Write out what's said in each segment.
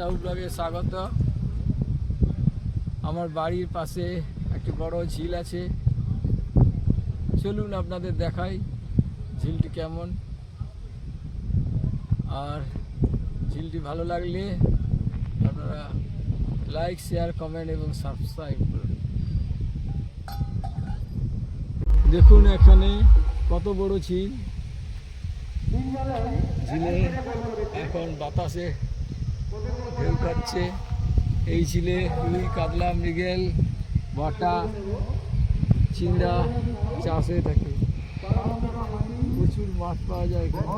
রাহুল ব্লগে স্বাগত। আমার বাড়ির পাশে একটি বড় ঝিল আছে। চলুন আপনাদের দেখাই ঝিলটি কেমন। আর ঝিলটি ভালো লাগলে আপনারা লাইক, শেয়ার, কমেন্ট এবং সাবস্ক্রাইব করুন। দেখুন এখানে কত বড় ঝিল। ঝিলে এখন বাতাসে ঢেউ খাচ্ছে এই ছিলে রুই, কাতলা, মৃগেল, বাটা, চিংড়া চাষ হয়ে থাকে। প্রচুর মাছ পাওয়া যায় এখানে।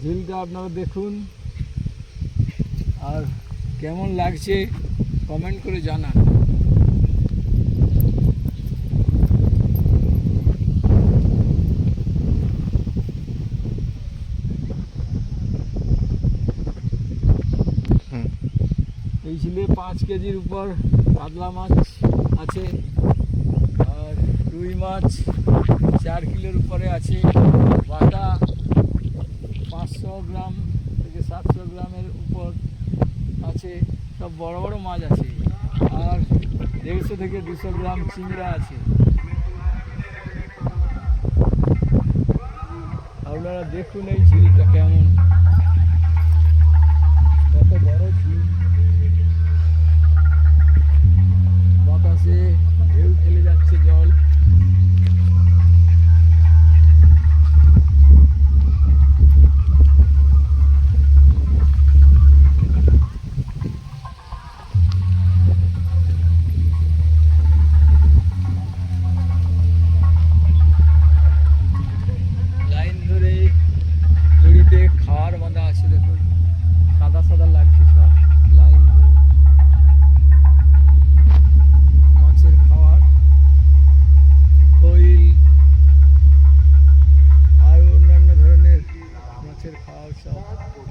ঝিলটা আপনারা দেখুন। আর কেমন লাগছে কমেন্ট করে জানান। এই ঝিলে পাঁচ কেজির উপর কাতলা মাছ আছে, আর রুই মাছ চার কিলোর উপরে আছে, বাটা পাঁচশো গ্রাম থেকে সাতশো গ্রামের উপর আছে, সব বড় বড় মাছ আছে, আর দেড়শো থেকে দুশো গ্রাম চিংড়া আছে। আপনারা দেখুন এই ঝিলটা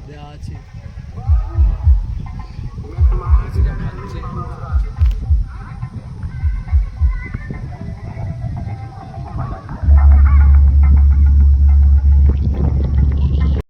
দেওয়া আছে। খাচ্ছে